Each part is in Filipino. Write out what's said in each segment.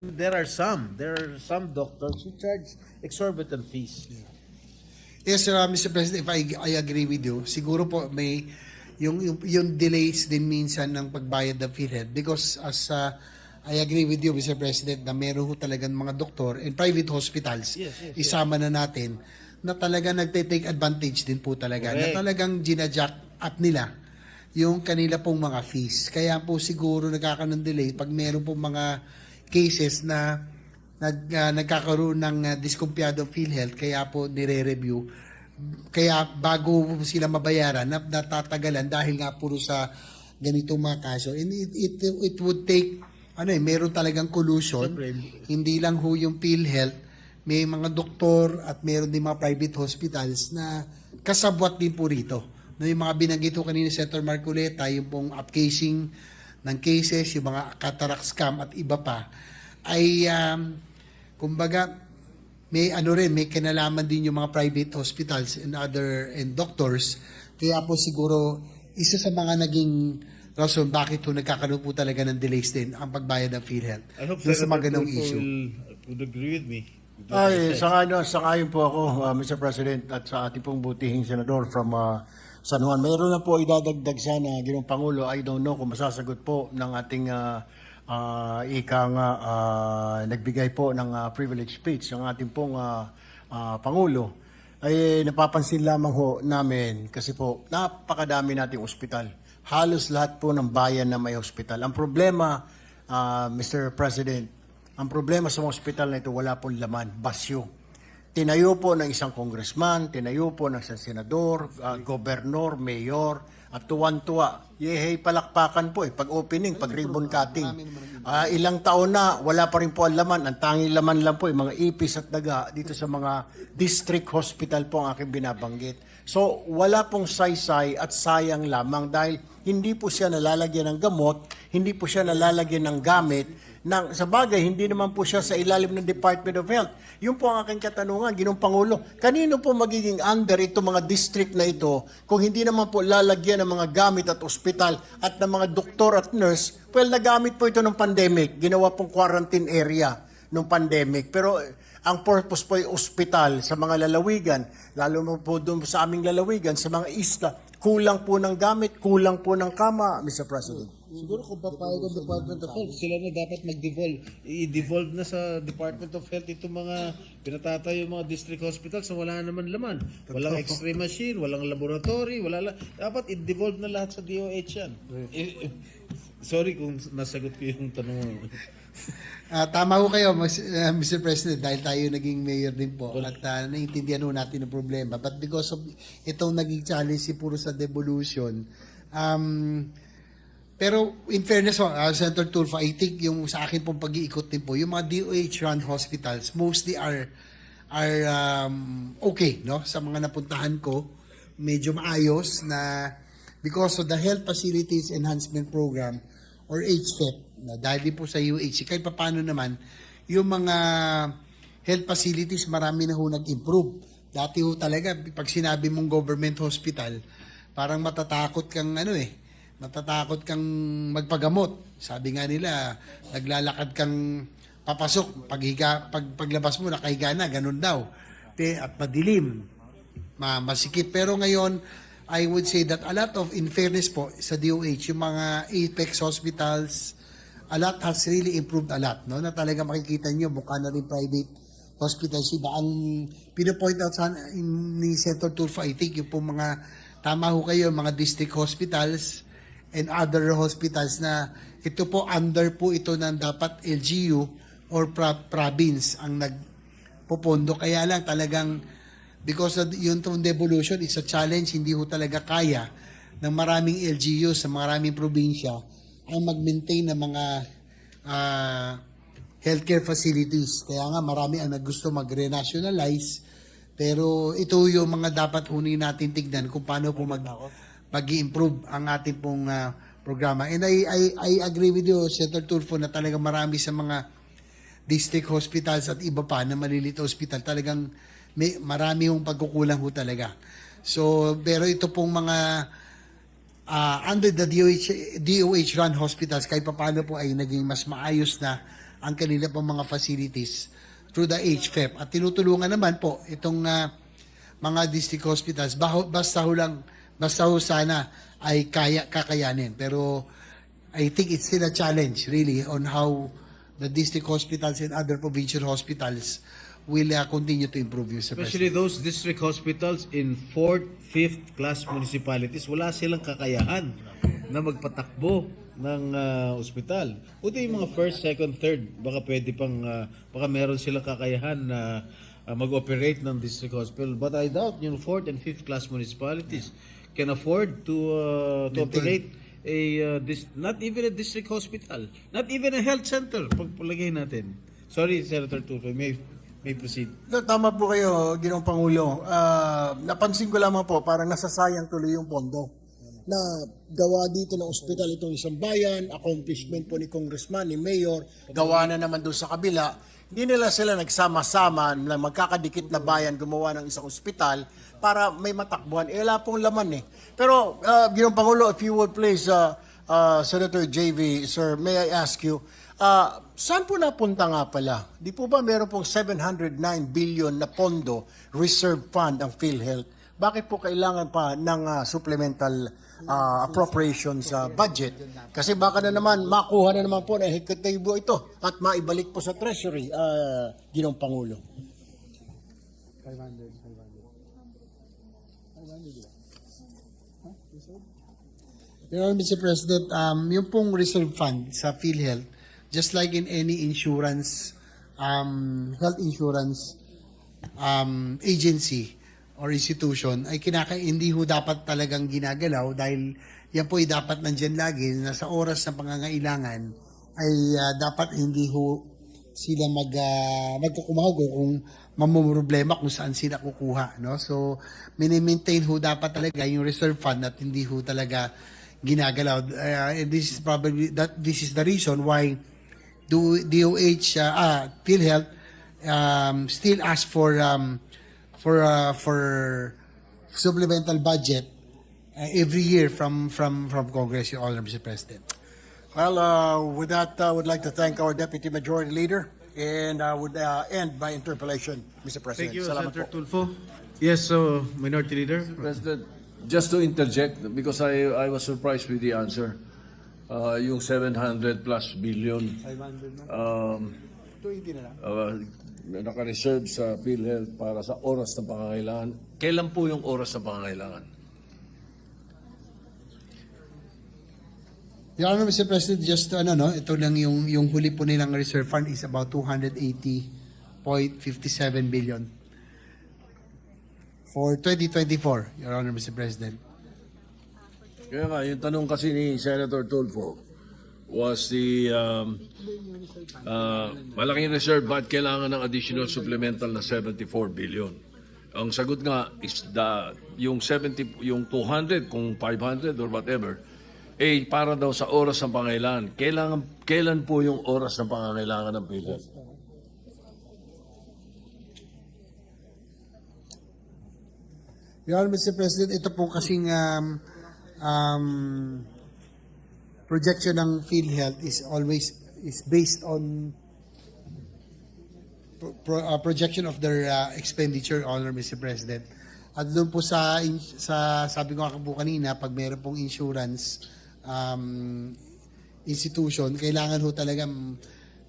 there are some, there are some doctors who charge exorbitant fees. Yes, sir, uh, Mr. President, if I, I agree with you, siguro po may yung, yung, yung delays din minsan ng pagbayad ng PhilHealth because as uh, I agree with you, Mr. President, na meron ho talagang mga doktor and private hospitals, Yes, yes, isama na natin, na talaga nagte-take advantage din po talaga, Correct. na talagang ginajack up nila yung kanila pong mga fees. Kaya po siguro nagkakaroon ng delay pag meron pong mga cases na nag, ah, nagkakaroon ng uh, diskumpiyado PhilHealth kaya po nire-review. Kaya bago sila mabayaran, na, natatagalan dahil nga puro sa ganitong mga kaso. And it, it, it would take, ano eh, meron talagang collusion. Siyempre. Hindi lang ho yung PhilHealth, may mga doktor at meron din mga private hospitals na kasabwat din po rito. No, yung mga binanggit ko kanina ni Senator Marcoleta, yung pong upcasing ng cases, yung mga cataract scam at iba pa, ay um, kumbaga may ano rin, may kinalaman din yung mga private hospitals and other and doctors. Kaya po siguro isa sa mga naging rason bakit po nagkakaroon po talaga ng delays din ang pagbayad ng PhilHealth. I hope Doon sa mga ganong issue. will, would agree with me. Ay, sangayon, sangayon po ako, uh, Mr. President, at sa ating pong butihing senador from uh, San Juan. Mayroon na po idadagdag sana, Ginong Pangulo, I don't know kung masasagot po ng ating uh, uh, ika nga uh, nagbigay po ng uh, privilege speech ng ating pong uh, uh, Pangulo. Ay napapansin lamang ho namin kasi po napakadami nating ospital. Halos lahat po ng bayan na may ospital. Ang problema, uh, Mr. President, ang problema sa mga ospital na ito, wala pong laman, basyo. Tinayo po ng isang congressman, tinayo po ng isang senador, uh, gobernador, mayor, at tuwan-tuwa. Yehey, palakpakan po eh. Pag opening, pag ribbon cutting. Ah, ilang taon na, wala pa rin po ang laman. Ang tanging laman lang po, eh, mga ipis at daga dito sa mga district hospital po ang aking binabanggit. So, wala pong saysay at sayang lamang dahil hindi po siya nalalagyan ng gamot, hindi po siya nalalagyan ng gamit, ng, sa bagay, hindi naman po siya sa ilalim ng Department of Health. Yun po ang aking katanungan, Ginong Pangulo. Kanino po magiging under ito mga district na ito kung hindi naman po lalagyan ng mga gamit at ospital at ng mga doktor at nurse? Well, nagamit po ito ng pandemic. Ginawa pong quarantine area ng pandemic. Pero eh, ang purpose po ay ospital sa mga lalawigan, lalo mo po doon sa aming lalawigan, sa mga isla, kulang po ng gamit, kulang po ng kama, Mr. President. Siguro kung papayag ang Department of Health, sila na dapat mag-devolve. I-devolve na sa Department of Health itong mga pinatatayo yung mga district hospitals na wala naman laman. Walang x-ray machine, walang laboratory, wala la- Dapat i-devolve na lahat sa DOH yan. Eh, eh, sorry kung nasagot ko yung tanong mo. Ah, tama ho kayo, Mas- ah, Mr. President, dahil tayo naging mayor din po at uh, naiintindihan ho natin ang problema. But because of itong naging challenge si puro sa devolution, um, pero in fairness ho, uh, Senator Tulfo, I think yung sa akin pong pag-iikot din po, yung mga DOH-run hospitals, mostly are are um, okay, no? Sa mga napuntahan ko, medyo maayos na because of the Health Facilities Enhancement Program or HFEP, na dahil din po sa UHC, kahit pa paano naman, yung mga health facilities, marami na ho nag-improve. Dati ho talaga, pag sinabi mong government hospital, parang matatakot kang ano eh, matatakot kang magpagamot. Sabi nga nila, naglalakad kang papasok, paghiga, pag, paglabas mo, nakahiga na, ganun daw. Te, at madilim, ma masikip. Pero ngayon, I would say that a lot of, in fairness po, sa DOH, yung mga Apex hospitals, a lot has really improved a lot, no? Na talaga makikita nyo, mukha na rin private hospitals. Iba ang pinapoint out sa ni Senator Tulfo, I think, yung po mga, tama ho kayo, mga district hospitals and other hospitals na ito po, under po ito ng dapat LGU or pra- province ang nagpopondo. Kaya lang talagang because of yun tong devolution is a challenge, hindi ho talaga kaya ng maraming LGU sa maraming probinsya ang mag-maintain ng mga ah, healthcare facilities. Kaya nga marami ang naggusto mag-renationalize pero ito yung mga dapat hunin natin tignan kung paano po mag mag-improve ang ating pong ah, programa. And I, I, I agree with you, Senator Tulfo, na talaga marami sa mga district hospitals at iba pa na maliliit hospital talagang may marami hong pagkukulang ho talaga. So, pero ito pong mga ah, under the DOH, DOH run hospitals kahit paano po ay naging mas maayos na ang kanila pong mga facilities through the HFEP. At tinutulungan naman po itong ah, mga district hospitals, baho, basta ho lang, basta ho sana ay kaya, kakayanin. Pero I think it's still a challenge really on how the district hospitals and other provincial hospitals will uh, continue to improve. President. Especially those district hospitals in fourth, fifth class municipalities, wala silang kakayahan na magpatakbo ng ah, ospital. Buti yung mga first, second, third, baka pwede pang, ah, baka meron silang kakayahan na ah, mag-operate ng district hospital. But I doubt yung fourth and fifth class municipalities can afford to, ah, to operate a, ah, dis- not even a district hospital, not even a health center, pagpalagay natin. Sorry, Senator Tulfo, may, may proceed. No, Tama po kayo, Ginoong Pangulo. Ah, napansin ko lamang po, parang nasasayang tuloy yung pondo na gawa dito ng ospital itong isang bayan, accomplishment po ni Congressman, ni Mayor, gawa na naman doon sa kabila. Hindi nila sila nagsama-sama na magkakadikit na bayan gumawa ng isang ospital para may matakbuhan. Eh, wala pong laman eh. Pero, uh, Ginoong Pangulo, if you would please, uh, uh, Senator JV, sir, may I ask you, Ah, saan po napunta nga pala? Di po ba meron pong 709 billion na pondo reserve fund ang PhilHealth? Bakit po kailangan pa ng ah, supplemental ah, appropriation sa budget? Kasi baka na naman makuha na naman po na hekatibo ito at maibalik po sa treasury, uh, Ginong Pangulo. Your Honor, Mr. President, um, yung pong reserve fund sa PhilHealth, just like in any insurance, um, health insurance um, agency or institution, ay kinaka hindi ho dapat talagang ginagalaw dahil yan po ay dapat nandyan lagi na sa oras ng pangangailangan ay ah, dapat hindi ho sila mag uh, magkukumahago kung mamumroblema kung saan sila kukuha no so mini-maintain ho dapat talaga yung reserve fund at hindi ho talaga ginagalaw Uh, and this is probably that this is the reason why do DOH uh, ah PhilHealth um, still ask for um, for uh, for supplemental budget uh, every year from from from Congress your honor Mr. President Well, uh, with that, I would like to thank our Deputy Majority Leader and I would uh, end my interpellation, Mr. President. Thank you, Salamat Senator po. Tulfo. Yes, so Minority Leader. President, just to interject, because I, I was surprised with the answer, uh, yung 700 plus billion, um, uh, na naka-reserve sa PhilHealth para sa oras ng pangangailangan. Kailan po yung oras ng pangangailangan? Your Honor, Mr. President, just ano no, ito lang yung yung huli po nilang reserve fund is about 280.57 billion for 2024, Your Honor, Mr. President. Kaya nga, yung tanong kasi ni Senator Tulfo was the um, uh, malaking reserve but kailangan ng additional supplemental na 74 billion. Ang sagot nga is the, yung 70, yung 200, kung 500 or whatever, eh para daw sa oras ng pangailangan. Kailangan, kailan po yung oras ng pangangailangan ng PhilHealth? Your Honor, Mr. President, ito po kasing um, um, projection ng PhilHealth is always is based on pro, pro- uh, projection of their uh, expenditure, Honor, Mr. President. At doon po sa, sa sabi ko nga po kanina, pag meron pong insurance um, institution, kailangan ho talaga mm,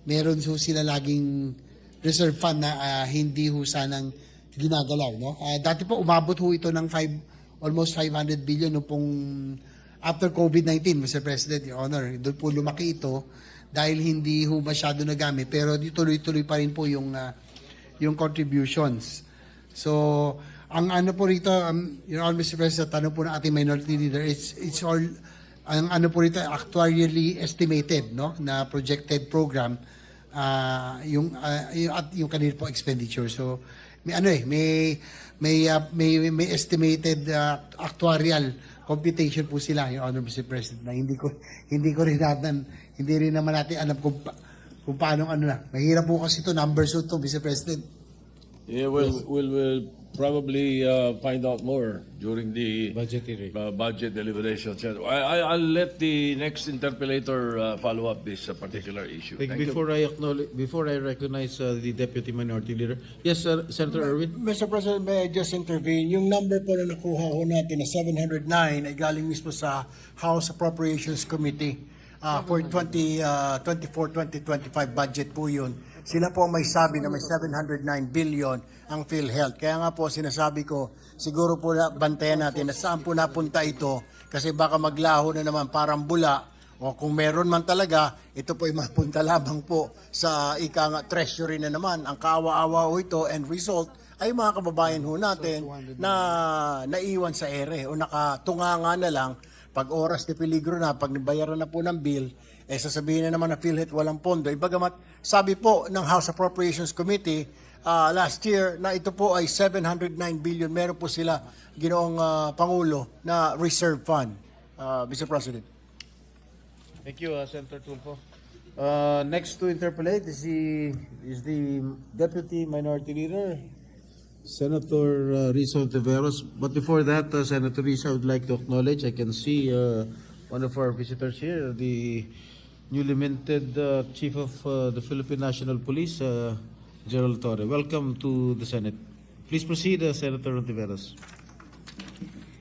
meron ho sila laging reserve fund na ah, hindi ho sanang ginagalaw. No? Ah, dati po umabot ho ito ng five, almost 500 billion no pong after COVID-19, Mr. President, Your Honor. Doon po lumaki ito dahil hindi ho masyado nagamit pero tuloy-tuloy pa rin po yung ah, yung contributions. So, ang ano po rito, um, Your Honor, Mr. President, tanong po ng ating minority leader, it's, it's all, ang ano po rito, actuarially estimated, no, na projected program, ah, yung, ah, yung, at yung kanil po expenditure. So, may ano eh, may, may, ah, may, may estimated ah, actuarial computation po sila, Your Honor, Mr. President, na hindi ko, hindi ko rin natin, hindi rin naman natin alam kung, pa, kung paano ano na. Mahirap po kasi ito, numbers to, Mr. President. Yeah, we'll, we'll, we'll probably uh, find out more during the Budgetary. uh, budget deliberations. I, I, I'll let the next interpellator uh, follow up this uh, particular issue. Thank you. before I acknowledge, before I recognize uh, the Deputy Minority Leader. Yes, sir, Senator Erwin? Mr. President, may I just intervene? Yung number po na nakuha ho natin na 709 ay galing mismo sa House Appropriations Committee uh, for 20, uh, 24-2025 budget po yun. Sila po may sabi na may 709 billion ang PhilHealth. Kaya nga po sinasabi ko, siguro po bantayan natin na saan po napunta ito kasi baka maglaho na naman parang bula o kung meron man talaga, ito po ay mapunta lamang po sa ika nga treasury na naman. Ang kaawa-awa ho ito and result ay mga kababayan ho natin na naiwan sa ere o nakatunganga na lang pag oras ni peligro na, pag nabayaran na po ng bill, eh sasabihin na naman na PhilHealth walang pondo. Ibagamat sabi po ng House Appropriations Committee ah, last year na ito po ay 709 billion. Meron po sila ginoong ah, Pangulo na reserve fund, Ah, Mr. President. Thank you, uh, Senator Tulfo. Uh, next to interpolate is the, is the Deputy Minority Leader, Senator uh, Rizzo Tiveros. But before that, uh, Senator Rizzo, I would like to acknowledge, I can see uh, one of our visitors here, the newly minted uh, Chief of uh, the Philippine National Police, uh, Gerald Torre. Welcome to the Senate. Please proceed, uh, Senator Tiveros.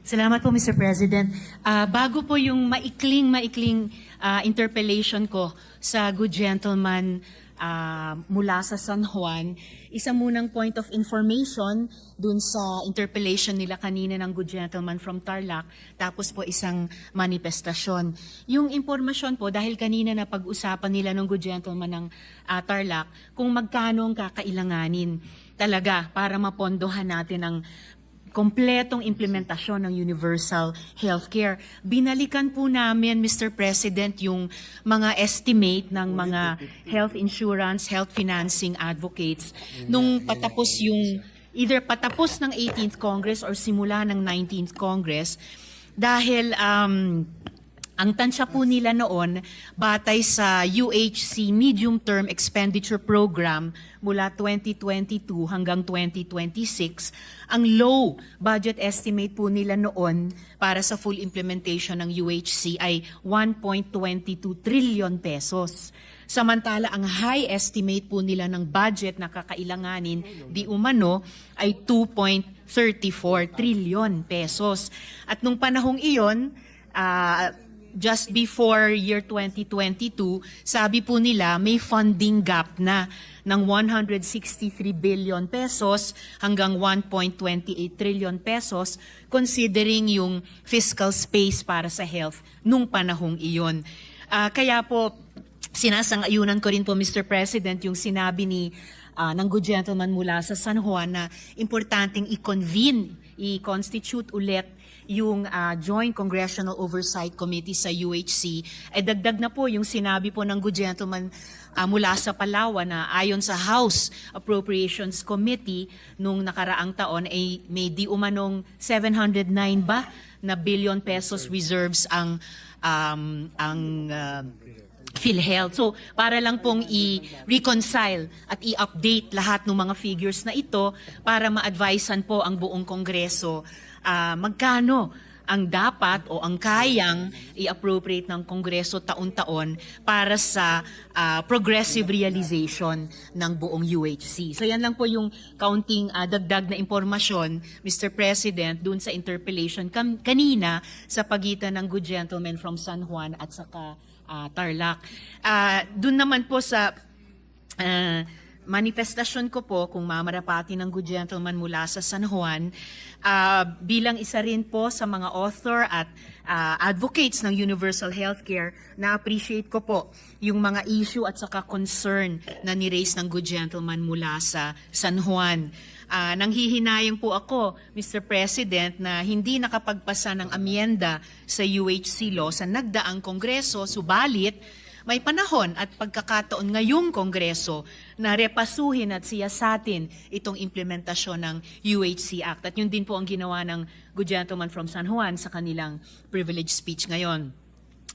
Salamat po, Mr. President. Ah, bago po yung maikling-maikling ah, interpellation ko sa good gentleman ah, mula sa San Juan, isa munang point of information dun sa interpellation nila kanina ng good gentleman from Tarlac, tapos po isang manifestasyon. Yung impormasyon po, dahil kanina na pag-usapan nila ng good gentleman ng ah, Tarlac, kung magkano ang kakailanganin talaga para mapondohan natin ang kompletong implementasyon ng universal healthcare. Binalikan po namin, Mr. President, yung mga estimate ng mga health insurance, health financing advocates nung patapos yung either patapos ng 18th Congress or simula ng 19th Congress dahil um, ang tansya po nila noon, batay sa UHC Medium Term Expenditure Program mula 2022 hanggang 2026, ang low budget estimate po nila noon para sa full implementation ng UHC ay 1.22 trillion pesos. Samantala, ang high estimate po nila ng budget na kakailanganin di umano ay 2.34 trillion pesos. At nung panahong iyon, ah, just before year 2022, sabi po nila may funding gap na ng 163 billion pesos hanggang 1.28 trillion pesos considering yung fiscal space para sa health nung panahong iyon. Ah, kaya po, sinasangayunan ko rin po, Mr. President, yung sinabi ni ah, ng good gentleman mula sa San Juan na importanteng i-convene, i-constitute ulit yung ah, Joint Congressional Oversight Committee sa UHC, ay dagdag na po yung sinabi po ng good gentleman ah, mula sa Palawan na ayon sa House Appropriations Committee nung nakaraang taon ay may di umanong 709 ba na billion pesos reserves ang um, ang ah, PhilHealth. So, para lang pong i-reconcile at i-update lahat ng mga figures na ito para ma-advisean po ang buong Kongreso ah, magkano ang dapat o ang kayang i-appropriate ng Kongreso taon-taon para sa ah, progressive realization ng buong UHC. So yan lang po yung kaunting ah, dagdag na impormasyon, Mr. President, dun sa interpellation kam- kanina sa pagitan ng good gentleman from San Juan at saka ah, Tarlac. Ah, dun naman po sa Ah, manifestasyon ko po kung mamarapati ng good gentleman mula sa San Juan ah, bilang isa rin po sa mga author at ah, advocates ng universal healthcare na appreciate ko po yung mga issue at saka concern na ni-raise ng good gentleman mula sa San Juan. Ah, nanghihinayang po ako, Mr. President, na hindi nakapagpasa ng amyenda sa UHC law sa nagdaang kongreso, subalit may panahon at pagkakataon ngayong Kongreso na repasuhin at siyasatin itong implementasyon ng UHC Act. At yun din po ang ginawa ng good gentleman from San Juan sa kanilang privilege speech ngayon.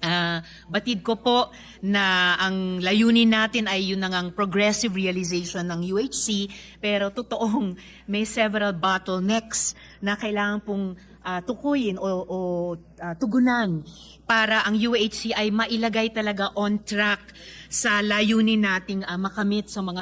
Ah, batid ko po na ang layunin natin ay yun ang progressive realization ng UHC pero totoong may several bottlenecks na kailangan pong ah, tukuyin o, o ah, tugunan para ang UHC ay mailagay talaga on track sa layunin nating ah, makamit sa mga